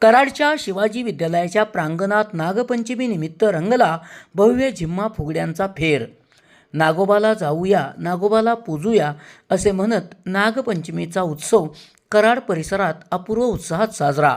कराडच्या शिवाजी विद्यालयाच्या प्रांगणात नागपंचमीनिमित्त रंगला भव्य झिम्मा फुगड्यांचा फेर. नागोबाला जाऊया नागोबाला पूजूया असे म्हणत नागपंचमीचा उत्सव कराड परिसरात अपूर्व उत्साहात साजरा.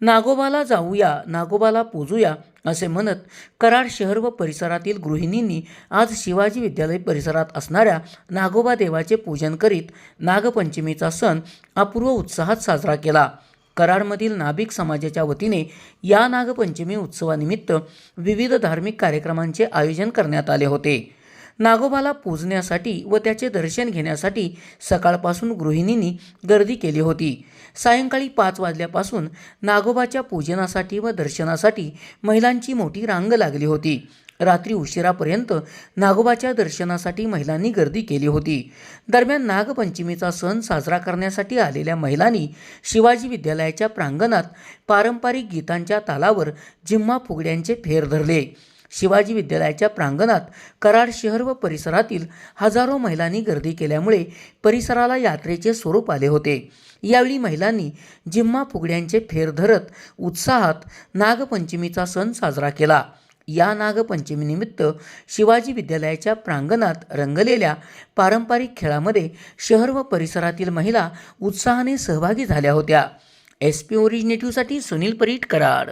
नागोबाला जाऊया नागोबाला पूजूया असे म्हणत कराड शहर व परिसरातील गृहिणींनी आज शिवाजी विद्यालय परिसरात असणाऱ्या नागोबा देवाचे पूजन करीत नागपंचमीचा सण अपूर्व उत्साहात साजरा केला. कराडमधील नाभिक समाजाच्या वतीने या नागपंचमी उत्सवानिमित्त विविध धार्मिक कार्यक्रमांचे आयोजन करण्यात आले होते. नागोबाला पूजण्यासाठी व त्याचे दर्शन घेण्यासाठी सकाळपासून गृहिणींनी गर्दी केली होती. सायंकाळी पाच वाजल्यापासून नागोबाच्या पूजनासाठी व दर्शनासाठी महिलांची मोठी रांग लागली होती. रात्री उशिरापर्यंत नागोबाच्या दर्शनासाठी महिलांनी गर्दी केली होती. दरम्यान नागपंचमीचा सण साजरा करण्यासाठी आलेल्या महिलांनी शिवाजी विद्यालयाच्या प्रांगणात पारंपरिक गीतांच्या तालावर जिम्मा फुगड्यांचे फेर धरले. शिवाजी विद्यालयाच्या प्रांगणात कराड शहर व परिसरातील हजारो महिलांनी गर्दी केल्यामुळे परिसराला यात्रेचे स्वरूप आले होते. यावेळी महिलांनी जिम्मा फुगड्यांचे फेर धरत उत्साहात नागपंचमीचा सण साजरा केला. या नागपंचमीनिमित्त शिवाजी विद्यालयाच्या प्रांगणात रंगलेल्या पारंपरिक खेळामध्ये शहर व परिसरातील महिला उत्साहाने सहभागी झाल्या होत्या. एस पी ओरिजिनेटिव्हसाठी सुनील परीट कराड